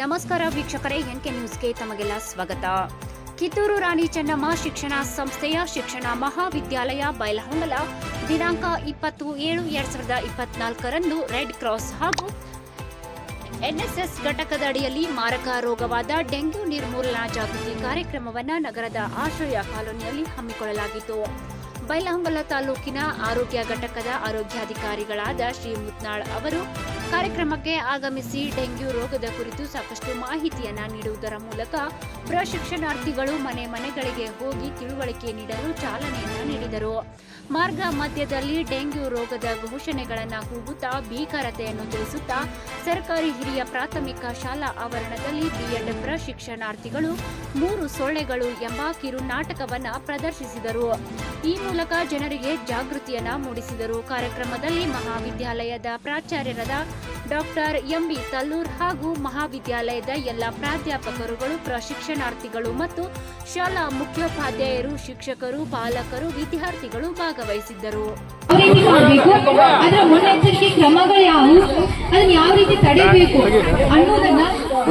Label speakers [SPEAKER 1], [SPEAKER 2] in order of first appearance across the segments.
[SPEAKER 1] ನಮಸ್ಕಾರ ವೀಕ್ಷಕರೇ, ಎನ್ಕೆ ನ್ಯೂಸ್ಗೆ ತಮಗೆಲ್ಲ ಸ್ವಾಗತ. ಕಿತ್ತೂರು ರಾಣಿ ಚೆನ್ನಮ್ಮ ಶಿಕ್ಷಣ ಸಂಸ್ಥೆಯ ಶಿಕ್ಷಣ ಮಹಾವಿದ್ಯಾಲಯ ಬೈಲಹೊಂಗಲ ದಿನಾಂಕ ಇಪ್ಪತ್ತು ಏಳು ಎರಡ್ ಸಾವಿರದ ಇಪ್ಪತ್ನಾಲ್ಕರಂದು ರೆಡ್ ಕ್ರಾಸ್ ಹಾಗೂ ಎನ್ಎಸ್ಎಸ್ ಘಟಕದ ಅಡಿಯಲ್ಲಿ ಮಾರಕ ರೋಗವಾದ ಡೆಂಗ್ಯೂ ನಿರ್ಮೂಲನಾ ಜಾಗೃತಿ ಕಾರ್ಯಕ್ರಮವನ್ನು ನಗರದ ಆಶ್ರಯ ಕಾಲೋನಿಯಲ್ಲಿ ಹಮ್ಮಿಕೊಳ್ಳಲಾಗಿತ್ತು. ಬೈಲಹೊಂಗಲ ತಾಲೂಕಿನ ಆರೋಗ್ಯ ಘಟಕದ ಆರೋಗ್ಯಾಧಿಕಾರಿಗಳಾದ ಶ್ರೀ ಮುತ್ನಾಳ್ ಅವರು ಕಾರ್ಯಕ್ರಮಕ್ಕೆ ಆಗಮಿಸಿ ಡೆಂಗ್ಯೂ ರೋಗದ ಕುರಿತು ಸಾಕಷ್ಟು ಮಾಹಿತಿಯನ್ನ ನೀಡುವುದರ ಮೂಲಕ ಪ್ರಶಿಕ್ಷಣಾರ್ಥಿಗಳು ಮನೆ ಮನೆಗಳಿಗೆ ಹೋಗಿ ತಿಳುವಳಿಕೆ ನೀಡಲು ಚಾಲನೆಯನ್ನ ನೀಡಿದರು. ಮಾರ್ಗ ಮಧ್ಯದಲ್ಲಿ ಡೆಂಗ್ಯೂ ರೋಗದ ಘೋಷಣೆಗಳನ್ನು ಕೂಗುತ್ತಾ ಭೀಕರತೆಯನ್ನು ತಿಳಿಸುತ್ತಾ ಸರ್ಕಾರಿ ಹಿರಿಯ ಪ್ರಾಥಮಿಕ ಶಾಲಾ ಆವರಣದಲ್ಲಿ ಬಿಎಡ್ ಪ್ರಶಿಕ್ಷಣಾರ್ಥಿಗಳು ಮೂರು ಸೊಳ್ಳೆಗಳು ಎಂಬ ಕಿರು ನಾಟಕವನ್ನ ಪ್ರದರ್ಶಿಸಿದರು. ಈ ಮೂಲಕ ಜನರಿಗೆ ಜಾಗೃತಿಯನ್ನ ಮೂಡಿಸಿದರು. ಕಾರ್ಯಕ್ರಮದಲ್ಲಿ ಮಹಾವಿದ್ಯಾಲಯದ ಪ್ರಾಚಾರ್ಯರಾದ ಡಾಕ್ಟರ್ ಎಂಬಿ ತಲ್ಲೂರ್ ಹಾಗೂ ಮಹಾವಿದ್ಯಾಲಯದ ಎಲ್ಲ ಪ್ರಾಧ್ಯಾಪಕರುಗಳು, ಪ್ರಶಿಕ್ಷಣಾರ್ಥಿಗಳು ಮತ್ತು ಶಾಲಾ ಮುಖ್ಯೋಪಾಧ್ಯಾಯರು, ಶಿಕ್ಷಕರು, ಪಾಲಕರು, ವಿದ್ಯಾರ್ಥಿಗಳು ಭಾಗವಹಿಸಿದ್ದರು.
[SPEAKER 2] ಅದರ ಮುನ್ನೆಚ್ಚರಿಕೆ ಕ್ರಮಗಳು ಯಾವುವು ಅದನ್ನ ಯಾವ ರೀತಿ ತಡೆಯಬೇಕು ಅನ್ನೋದನ್ನ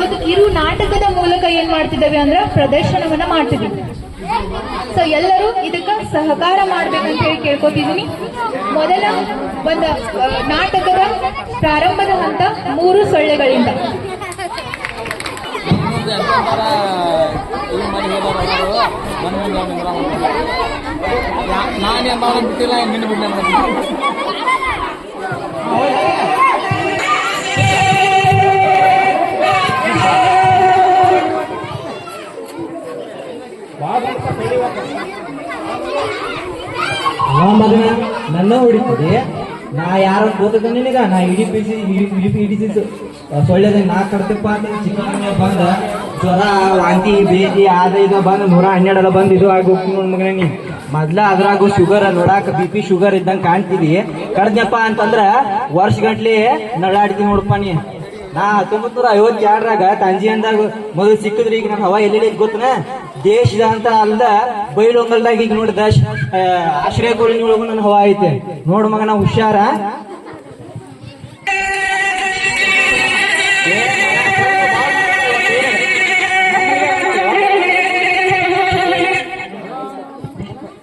[SPEAKER 2] ಒಂದು ಕಿರು ನಾಟಕದ ಮೂಲಕ ಏನ್ ಮಾಡ್ತಿದ್ದೇವೆ ಅಂದ್ರೆ ಪ್ರದರ್ಶನವನ್ನ ಮಾಡ್ತಿದ್ದೀವಿ. ಸೊ ಎಲ್ಲರೂ ಇದಕ್ಕೆ ಸಹಕಾರ ಮಾಡ್ಬೇಕಂತ ಹೇಳಿ ಕೇಳ್ಕೊತಿದ್ದೀನಿ. ಮೊದಲ ಒಂದು ನಾಟಕದ ಪ್ರಾರಂಭದ ಹಂತ ಮೂರು ಸೊಳ್ಳೆಗಳಿಂದ.
[SPEAKER 3] ನಾನು ಎಂಬ ಬಿಟ್ಟಿಲ್ಲ
[SPEAKER 4] ಮಗನ, ನನ್ನ ಹೊಡಿತದೆ ನಾ ಯಾರ ಗೊತ್ತದ ನಿನಗ? ನಾ ಇಡಿ ಪಿಸಿ ಇಡಿ ಇಡಿಸಿ ಸೊಳ್ಳೆದ ನಾ ಕಡ್ತಪ್ಪ ಅಂತ ಬಂದ. ಜ್ವರ, ವಾಂತಿ, ಬೇದಿ ಆದ ಇದ ಬಂದು ನೂರ ಹನ್ನೆರಡಲ್ಲ ಬಂದ ಇದು ಆಗಿ ಹೋಗ್ತೀನಿ ನೋಡ್ ಮಗನ ನೀ. ಮೊದ್ಲ ಅದ್ರಾಗ ಶುಗರ್ ನೋಡಾಕ ಬಿ ಪಿ ಶುಗರ್ ಇದ್ದಂಗ ಕಾಣ್ತಿದಿ. ಕಡ್ದಪ್ಪ ಅಂತಂದ್ರ ವರ್ಷ ಗಂಟ್ಲೆ ನಳಾಡ್ತೀನಿ ನೋಡಪ್ಪ ನೀ. ನಾ ಹತ್ತೊಂಬತ್ ನೂರ ಐವತ್ತೆರಡರಾಗ ತಂಜಿ ಅಂದಾಗ ಮೊದಲು ಸಿಕ್ಕಿದ್ರಿ ಈಗ ನನ್ನ ಹವಾ ಎಲ್ಲೆಲ್ಲಿ ಗೊತ್ತನ? ದೇಶದ ಅಂತ ಅಲ್ದ ಬೈಲೊಂಗಲ್ದಾಗ ಈಗ ನೋಡಿದ ಆಶ್ರಯ ಕೋಳಿ ಒಳಗು ನನ್ನ ಹವಾ ಐತೆ. ನೋಡ್ ಮಗ ನಾ ಹುಷಾರ?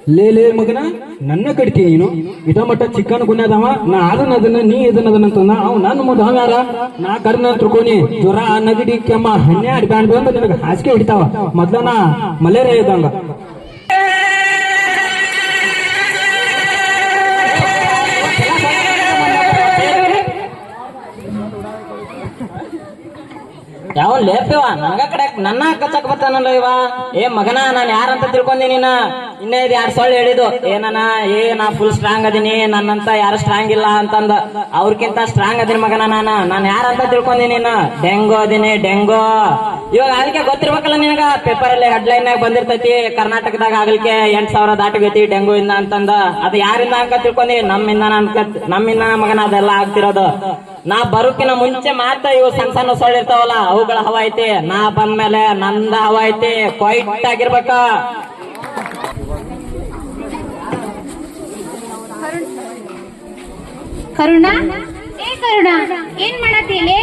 [SPEAKER 4] ಲೇ ಲೇ ಮಗನ. ನನ್ನ ಕಡಿತೀನಿ ನೀನು, ಇದ ಮಟ್ಟ ಚಿಕ್ಕನ ಗುನ್ಯಾದವ ನಾ ಅದನ್ನ ಅದನ್ನ ನೀ ಇದನ್ನ ಅದನ್ನ ಅಂತಂದ, ಅವ್ ನನ್ನ ಮುಂದೆ ಅವ ನಾ ಕರ್ನ ತಿಳ್ಕೊನಿ ಜ್ವರ, ನಗಡಿ, ಕೆಮ್ಮ ಹನ್ನೆರಡು ಅಡ್ಬ್ಯಾಂಡ್ ಬಂದು ನಿನಗೆ ಹಾಸಿಗೆ ಹಿಡಿತಾವ. ಮೊದ್ಲ ನಾ ಮಲೇರಿಯಾ ಇದ್ದಂಗ.
[SPEAKER 5] ಯಾವ ಲೇಪಿವ ನನಗ ಕಡೆ ನನ್ನ ಕಚ್ಚಕ್ ಬರ್ತಾನಲ್ಲ ಇವ. ಏ ಮಗನ, ನಾನು ಯಾರಂತ ತಿಳ್ಕೊಂಡಿ ನೀನ? ಇನ್ನೇ ಇದು ಯಾರು ಸೊಳ್ಳೆ ಹೇಳಿದು ಏನನ ಏ, ನಾ ಫುಲ್ ಸ್ಟ್ರಾಂಗ್ ಅದೀನಿ, ನನ್ನಂತ ಯಾರು ಸ್ಟ್ರಾಂಗ್ ಇಲ್ಲ ಅಂತಂದ. ಅವ್ರಕ್ಕಿಂತ ಸ್ಟ್ರಾಂಗ್ ಅದೀನಿ ಮಗನ ನಾನ. ನಾನು ಯಾರಂತ ತಿಳ್ಕೊಂಡಿನಿ ಡೆಂಗೋ ಅದೀನಿ, ಡೆಂಗೋ. ಇವಾಗ ಅದಕ್ಕೆ ಗೊತ್ತಿರ್ಬೇಕಲ್ಲ ನಿನಗ? ಪೇಪರ್ ಅಲ್ಲಿ ಹೆಡ್ಲೈನ್ ಆಗಿ ಬಂದಿರ್ತೈತಿ, ಕರ್ನಾಟಕದಾಗ ಆಗ್ಲಿಕ್ಕೆ ಎಂಟ್ ಸಾವಿರ ದಾಟಗೈತಿ ಡೆಂಗೂ ಇಂದ ಅಂತಂದ. ಅದು ಯಾರಿಂದ ಅಂತ ತಿಳ್ಕೊಂಡಿ? ನಮ್ಮಿಂದ ಅನ್ಕ ನಮ್ಮಿಂದ ಮಗನ ಅದೆಲ್ಲ ಆಗ್ತಿರೋದು. ನಾ ಬರೋಕಿನ ಮುಂಚೆ ಮಾತ್ರ ಇವು ಸಣ್ಣ ಸಣ್ಣ ಸೊಳ್ಳಿರ್ತಾವಲ್ಲ ಅವುಗಳ ಹವಾ ಐತಿ. ನಾ ಬಂದ್ಮೇಲೆ ನಂದ ಹವಾ ಐತಿ. ಕ್ವೈಟ್ ಆಗಿರ್ಬೇಕ.
[SPEAKER 2] ಕರುಣ? ಏ ಕರುಣ ಏನ್ ಮಾಡತ್ತೀಲೆ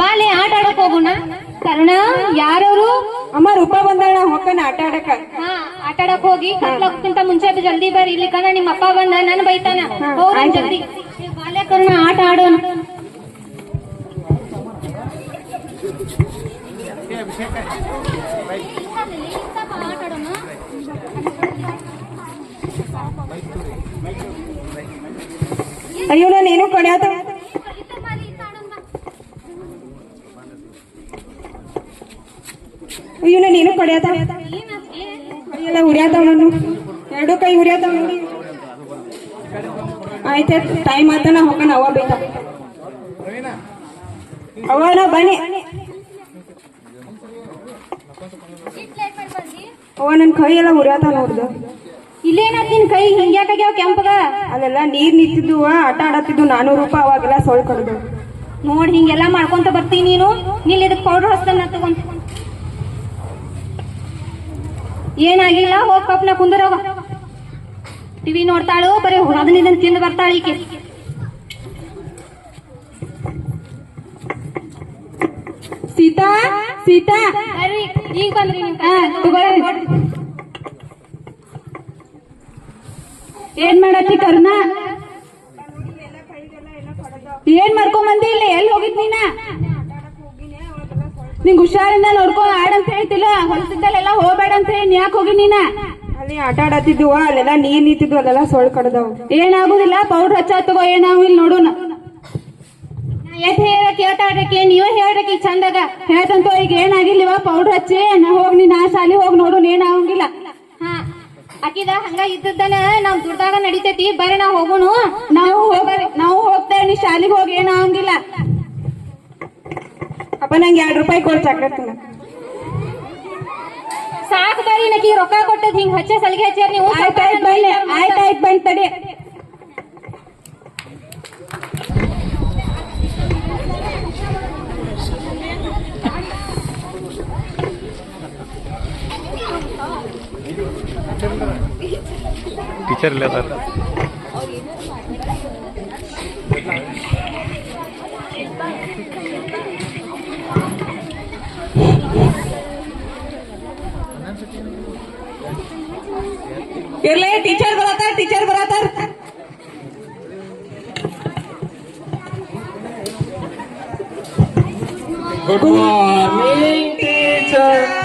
[SPEAKER 2] ಬಾಲೆ ಆಟ ಆಡಕ್ ಹೋಗೋಣ. ಕರುಣ ಯಾರವರು?
[SPEAKER 6] ಅಮ್ಮ ರೂಪ ಬಂದಾಳ ಹೊಕ್ಕನ ಆಟ ಆಡಕ.
[SPEAKER 2] ಹಾ ಆಟ ಆಡಕ್ ಹೋಗಿ ಕತ್ಲಕ್ಕಿಂತ ಮುಂಚೆ ಜಲ್ದಿ ಬರ್ರಿ. ಇಲ್ಲಿ ಕಣ ನಿಮ್ಮ ಅಪ್ಪ ಬಂದ ನನ್ ಬೈತಾನ. ಹೋಗ್ರಿ ಜಲ್ದಿ. ಏ, ಬಾಲೆ ಕರುಣ ಆಟ ಆಡೋಣ.
[SPEAKER 6] ಅಯ್ಯೋ, ನಾನು ಏನು ಕಡಿಯಾತ ಅಯ್ಯೋ, ನಾನು ಏನು ಕಡಿಯಾತ ಎಲ್ಲ ಉರಿಯಾತಾವ ನಾನು ಎರಡು ಕೈ ಉರಿಯಾತಾವ ನೋಡಿ ಆಯ್ತು ಟೈಮ್ ಆತ ನಾ ಹೋಗೋಣ ಅವ ಬೇಕ ಅವನ ಬನ್ನಿ. ಅವ ನನ್ ಕೈ ಎಲ್ಲ ಉರಿಯಾತಾವ ನೋಡ್ದು
[SPEAKER 2] ಇಲ್ಲೇನಾತ್ ನಿನ್ ಕೈ ಹಿಂಗ್ಯಾಕಾಗ್ಯಾವ ಕೆಂಪಗ?
[SPEAKER 6] ಅಲ್ಲೆಲ್ಲ ನೀರ್ ನಿಂತಿದ್ದು ಆಟ ಆಡತ್ತಿದ್ದು ನಾನೂರು ರೂಪಾಯಿ ಅವಾಗೆಲ್ಲ ಸೊಳ್ ಕಡ್ದು.
[SPEAKER 2] ನೋಡ್ ಹಿಂಗೆಲ್ಲಾ ಮಾಡ್ಕೊಂತ ಬರ್ತೀನಿ ನೀನು. ನೀನ್ ಇದಕ್ ಪೌಡರ್ ಹಸ್ತನ ತಗೊಂತ ಏನಾಗಿಲ್ಲ ಹೋಗ್ ಕಪ್ನ ಕುಂದರವ ಟಿವಿ ನೋಡ್ತಾಳು ಬರೀ ಅದನ್ನ ಇದನ್ನ ತಿಂದು ಬರ್ತಾಳ ಈಕೆ.
[SPEAKER 6] ಸೀತಾ ಸೀತಾ.
[SPEAKER 2] ಈಗ ಬಂದ್ರಿ ನೀವು.
[SPEAKER 6] ತಗೊಳ್ಳಿ. ಏನ್ ಮಾಡತ್ತಿ ಕರ್ಣ? ಏನ್ ಮಾಡ್ಕೊಂಬಂದಿ ಇಲ್ಲಿ? ಎಲ್ಲಿ ಹೋಗಿದ್ ನೀನ? ನಿಂಗ್ ಹುಷಾರಿಂದ ನೋಡ್ಕೊ ಆಡಂತ ಹೇಳ್ತಿಲ್ಲ. ಹೊಲಸದಲ್ಲೆಲ್ಲ ಹೋಗ್ಬೇಡ ಅಂತ ಹೇಳಿ ಯಾಕೆ ಹೋಗಿ ನೀನ?
[SPEAKER 7] ಅಲ್ಲಿ ಆಟ ಆಡತ್ತಿದ್ವು ಅಲ್ಲೆಲ್ಲ ನೀರ್ ನಿಂತಿದ್ವು ಅಲ್ಲೆಲ್ಲ ಸೊಳ್ ಕಡ್ದವು.
[SPEAKER 6] ಏನಾಗುದಿಲ್ಲ ಪೌಡರ್ ಹಚ್ಚ ತಗೋ ಇಲ್ಲಿ ನೋಡೋಣ
[SPEAKER 2] ಎಷ್ಟ್ ಹೇಳಕ್ ನೀವೇ ಈಗ ಚಂದಾಗ.
[SPEAKER 6] ಹೇಳ್ತಂತ ಈಗ ಏನಾಗಿಲ್ವ? ಪೌಡರ್ ಹಚ್ಚಿ ನಾ ಹೋಗ್ ನೀನ್ ಆ ಶಾಲಿ ಹೋಗಿ ನೋಡು ಏನಾಗಂಗಿಲ್ಲ
[SPEAKER 2] ಅಕ್ಕಿದ ಹಂಗ ಇದ್ದದ್ದನ ನಾವ್ ದುಡ್ದಾಗ ನಡಿತೈತಿ, ಬರ್ರಿ ನಾವ್ ಹೋಗುನು
[SPEAKER 6] ನಾವು ಹೋಗ ನಾವು ಹೋಗ್ತೇವೆ, ನೀ ಶಾಲಿಗೆ ಹೋಗಿ ಏನಾಗಂಗಿಲ್ಲ
[SPEAKER 7] ಅಪ್ಪ ನಂಗೆ ಎರಡ್ ರೂಪಾಯಿ ಕೊಡ್ ಚಾಕ್ಲೇಟ್ ತಿನ್ನ.
[SPEAKER 2] ಸಾಕ್ ಬರ್ರಿ ನಕಿ ರೊಕ್ಕ ಕೊಟ್ಟದ್ ಹಿಂಗ್ ಹಚ್ಚ ಸಲಿಗೆ ಹಚ್ಚಾರ ನೀವು.
[SPEAKER 6] ಆಯ್ತಾಯ್ತು ಬಂದ್ ಆಯ್ತಾಯ್ತು ಬನ್ನಿ ತಡಿ.
[SPEAKER 8] टीचर ले सर।
[SPEAKER 7] टीचर बरातर टीचर बरातर। Good
[SPEAKER 5] morning teacher